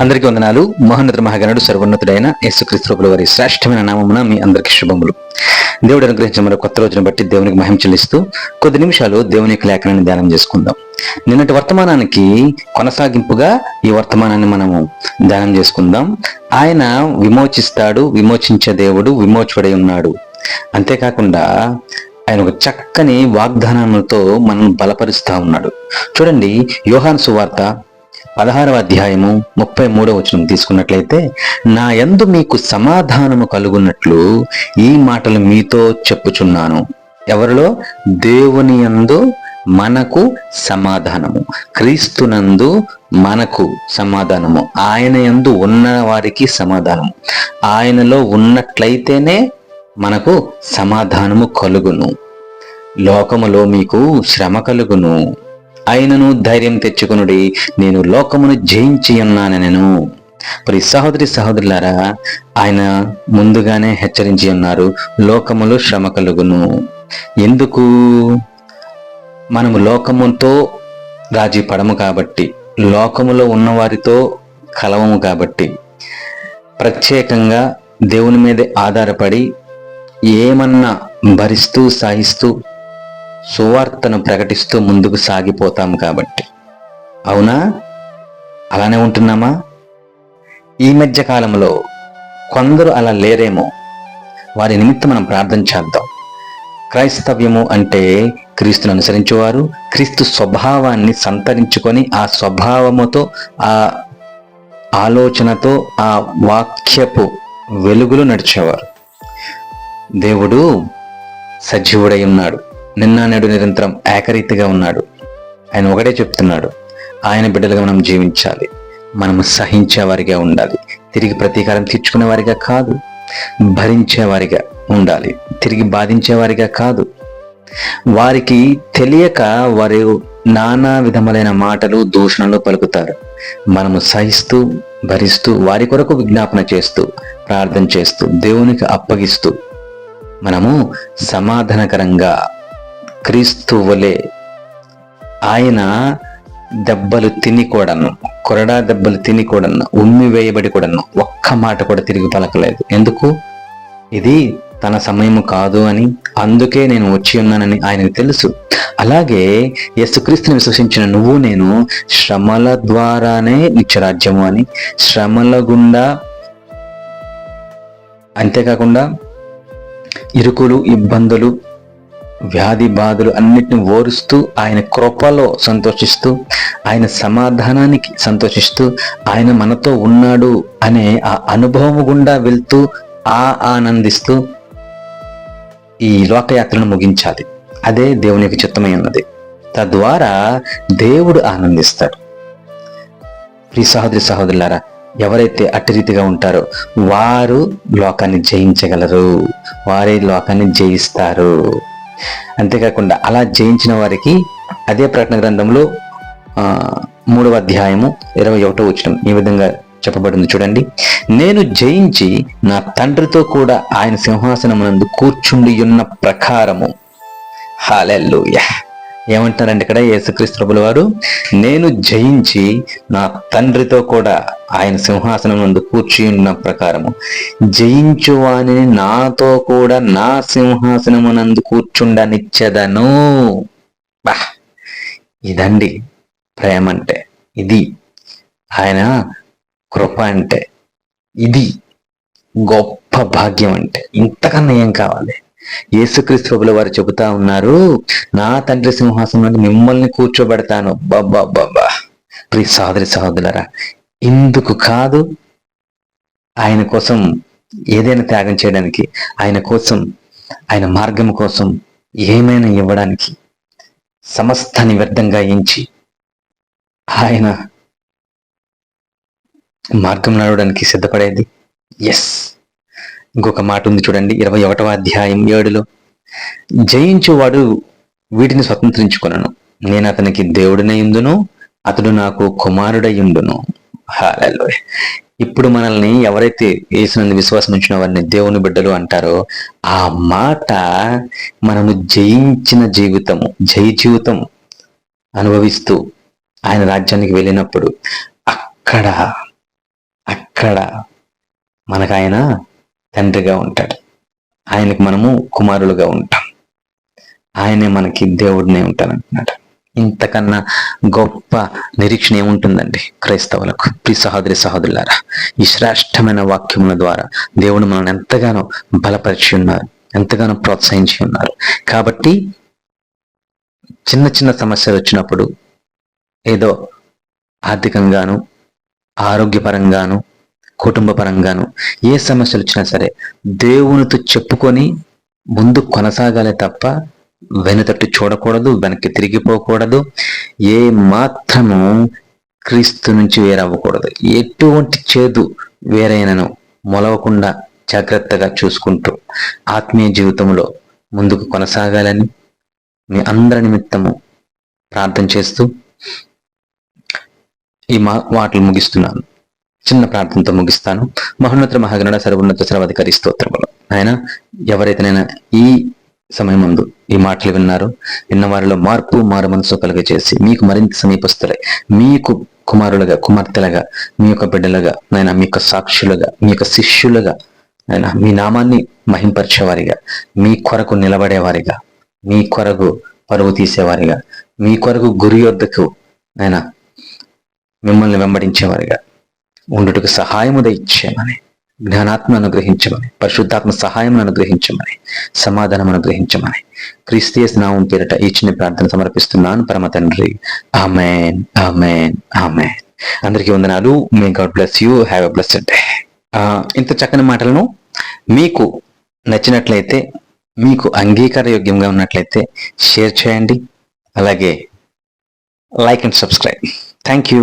అందరికీ వందనాలు. మహోన్నత మహాగణుడు సర్వోన్నతుడైన యేసుక్రీస్తుల వారి శ్రేష్టమైన నామమున మీ అందరికీ శుభములు. దేవుడు అనుగ్రహించిన మరో కొత్త రోజును బట్టి దేవునికి మహిమ చెల్లిస్తూ కొద్ది నిమిషాలు దేవుని యొక్క లేఖనాన్ని ధ్యానం చేసుకుందాం. నిన్నటి వర్తమానానికి కొనసాగింపుగా ఈ వర్తమానాన్ని మనము ధ్యానం చేసుకుందాం. ఆయన విమోచిస్తాడు విమోచించే దేవుడు విమోచుడై ఉన్నాడు. అంతేకాకుండా ఆయన ఒక చక్కని వాగ్దానాలతో మనం బలపరుస్తా ఉన్నాడు. చూడండి యోహాన్ సువార్త పదహారవ అధ్యాయము ముప్పై మూడవ వచనం తీసుకున్నట్లయితే నా యందు మీకు సమాధానము కలుగున్నట్లు ఈ మాటలు మీతో చెప్పుచున్నాను. ఎవరిలో? దేవుని యందు మనకు సమాధానము. క్రీస్తునందు మనకు సమాధానము. ఆయన యందు ఉన్న వారికి సమాధానము. ఆయనలో ఉన్నట్లయితేనే మనకు సమాధానము కలుగును. లోకములో మీకు శ్రమ కలుగును. ఆయనను ధైర్యం తెచ్చుకునుడి నేను లోకమును జయించి ఉన్నానెను మరి సహోదరి సహోదరులారా ఆయన ముందుగానే హెచ్చరించి ఉన్నారు లోకములు శ్రమ కలుగును. ఎందుకు? మనము లోకముతో రాజీ పడము కాబట్టి లోకములో ఉన్నవారితో కలవము కాబట్టి. ప్రత్యేకంగా దేవుని మీదే ఆధారపడి ఏమన్నా భరిస్తూ సాహిస్తూ సువార్తను ప్రకటిస్తూ ముందుకు సాగిపోతాం కాబట్టి. అవునా? అలానే ఉంటున్నామా? ఈ మధ్య కాలంలో కొందరు అలా లేరేమో. వారి నిమిత్తం మనం ప్రార్థన చేద్దాం. క్రైస్తవ్యము అంటే క్రీస్తును అనుసరించేవారు క్రీస్తు స్వభావాన్ని సంతరించుకొని ఆ స్వభావముతో ఆ ఆలోచనతో ఆ వాక్యపు వెలుగులు నడిచేవారు. దేవుడు సజీవుడై ఉన్నాడు. నిన్న నేడు నిరంతరం ఏకరీతిగా ఉన్నాడు. ఆయన ఒకటే చెప్తున్నాడు ఆయన బిడ్డలుగా మనం జీవించాలి. మనము సహించేవారిగా ఉండాలి. తిరిగి ప్రతీకారం తీర్చుకునేవారిగా కాదు భరించేవారిగా ఉండాలి. తిరిగి బాధించేవారిగా కాదు. వారికి తెలియక వారు నానా విధములైన మాటలు దూషణలు పలుకుతారు. మనము సహిస్తూ భరిస్తూ వారి కొరకు విజ్ఞాపన చేస్తూ ప్రార్థన చేస్తూ దేవునికి అప్పగిస్తూ మనము సమాధానకరంగా క్రీస్తు వలె ఆయన దెబ్బలు తిని కూడాను కొరడా దెబ్బలు తిని కూడాను ఉమ్మి వేయబడి కూడాను ఒక్క మాట కూడా తిరిగి పలకలేదు. ఎందుకు? ఇది తన సమయము కాదు అని. అందుకే నేను వచ్చి ఉన్నానని ఆయనకు తెలుసు. అలాగే యేసుక్రీస్తుని విశ్వసించిన నువ్వు నేను శ్రమల ద్వారానే నిత్యరాజ్యము అని. శ్రమల గుండా అంతేకాకుండా ఇరుకులు ఇబ్బందులు వ్యాధి బాధలు అన్నిటిని ఓరుస్తూ ఆయన కృపలో సంతోషిస్తూ ఆయన సమాధానానికి సంతోషిస్తూ ఆయన మనతో ఉన్నాడు అనే ఆ అనుభవం గుండా వెళ్తూ ఆ ఆనందిస్తూ ఈ లోకయాత్రను ముగించాలి. అదే దేవుని యొక్క చిత్తమై ఉన్నది. తద్వారా దేవుడు ఆనందిస్తాడు. ప్రి సహోదరి సహోదరులారా ఎవరైతే అట్టి రీతిగా ఉంటారో వారు లోకాన్ని జయించగలరు. వారే లోకాన్ని జయిస్తారు. అంతేకాకుండా అలా జయించిన వారికి అదే ప్రకటన గ్రంథంలో మూడవ అధ్యాయము ఇరవై ఒకటో వచ్చిన ఈ విధంగా చెప్పబడింది చూడండి. నేను జయించి నా తండ్రితో కూడా ఆయన సింహాసనమునందు కూర్చుండి ఉన్న ప్రకారము. హాలెల్లుయా ఏమంటారండి ఇక్కడ? యేసుక్రీస్తు ప్రభుల వారు నేను జయించి నా తండ్రితో కూడా ఆయన సింహాసనం నందు కూర్చి ఉన్న ప్రకారము జయించువాని నాతో కూడా నా సింహాసనమునందు కూర్చుండనిచ్చదను. బా! ఇదండి ప్రేమ అంటే ఇది ఆయన కృప అంటే ఇది గొప్ప భాగ్యం అంటే ఇంతకన్నా ఏం కావాలి? యేసుక్రీస్తు ప్రభుల వారు చెబుతా ఉన్నారు నా తండ్రి సింహాసనం నుండి మిమ్మల్ని కూర్చోబెడతాను. బాబా బాబా ప్రి సహోదరి సహోదరులరా ఇందుకు కాదు ఆయన కోసం ఏదైనా త్యాగం చేయడానికి ఆయన కోసం ఆయన మార్గం కోసం ఏమైనా ఇవ్వడానికి సమస్తాన్ని వ్యర్థంగా ఎంచి ఆయన మార్గం నడవడానికి సిద్ధపడేది. ఎస్ ఇంకొక మాట ఉంది చూడండి ఇరవై ఒకటవ అధ్యాయం ఏడులో. జయించువాడు వీటిని స్వతంత్రించుకున్నాను నేను అతనికి దేవుడినయుందును అతడు నాకు కుమారుడయ్యుండును హాలలో ఇప్పుడు మనల్ని ఎవరైతే వేసినందు విశ్వాసం ఉంచిన వారిని దేవుని బిడ్డలు అంటారో ఆ మాట మనము జయించిన జీవితము జై జీవితం అనుభవిస్తూ ఆయన రాజ్యానికి వెళ్ళినప్పుడు అక్కడ అక్కడ మనకు ఆయన తండ్రిగా ఉంటాడు. ఆయనకు మనము కుమారులుగా ఉంటాం. ఆయనే మనకి దేవుడినే ఉంటానంటున్నాడు ఇంతకన్నా గొప్ప నిరీక్షణ ఏముంటుందండి క్రైస్తవులకు? ప్రి సహోదరి సహోదరులారా ఈ శ్రేష్టమైన వాక్యముల ద్వారా దేవుడు మనల్ని ఎంతగానో బలపరిచి ఉన్నారు ఎంతగానో ప్రోత్సహించి ఉన్నారు. కాబట్టి చిన్న చిన్న సమస్యలు వచ్చినప్పుడు ఏదో ఆర్థికంగాను ఆరోగ్యపరంగాను కుటుంబ పరంగాను ఏ సమస్యలు వచ్చినా సరే దేవునితో చెప్పుకొని ముందు కొనసాగాలి తప్ప వెనుతట్టు చూడకూడదు వెనక్కి తిరిగిపోకూడదు ఏ మాత్రము క్రీస్తు నుంచి వేరవ్వకూడదు. ఎటువంటి చేదు వేరైనను మొలవకుండా జాగ్రత్తగా చూసుకుంటూ ఆత్మీయ జీవితంలో ముందుకు కొనసాగాలని మీ అందరి నిమిత్తము ప్రార్థన చేస్తూ ఈ మా మాటలు ముగిస్తున్నాను. చిన్న ప్రార్థనతో ముగిస్తాను. మహోన్నత మహాగణ సర్వోన్నత సర్వాధికారి స్తోత్రములు. ఆయన ఎవరైతేనైనా ఈ సమయం ముందు ఈ మాటలు విన్నారు విన్న వారిలో మార్పు మారు మనసు కలుగజేసి మీకు మరింత సమీపస్తులై మీకు కుమారులుగా కుమార్తెలుగా మీ యొక్క బిడ్డలుగా నాయన మీ యొక్క సాక్షులుగా మీ యొక్క శిష్యులుగా ఆయన మీ నామాన్ని మహింపరిచేవారిగా మీ కొరకు నిలబడేవారిగా మీ కొరకు పరువు తీసేవారిగా మీ కొరకు గురి యొద్దకు ఆయన మిమ్మల్ని వెంబడించేవారిగా ఉండుటకు సహాయము దయచేయమని జ్ఞానాత్మ అనుగ్రహించమని పరిశుద్ధాత్మ సహాయం అనుగ్రహించమని సమాధానం అనుగ్రహించమని క్రీస్తీయ నామం పేరిట ఈ చిన్న ప్రార్థన సమర్పిస్తున్నాను. పరమ తండ్రి ఆమెన్ ఆమెన్ ఆమెన్. అందరికీ వందనాలు. May God bless you. Have a blessed day. ఇంత చక్కని మాటలను మీకు నచ్చినట్లయితే మీకు అంగీకార యోగ్యంగా ఉన్నట్లయితే షేర్ చేయండి. అలాగే like and subscribe. Thank you.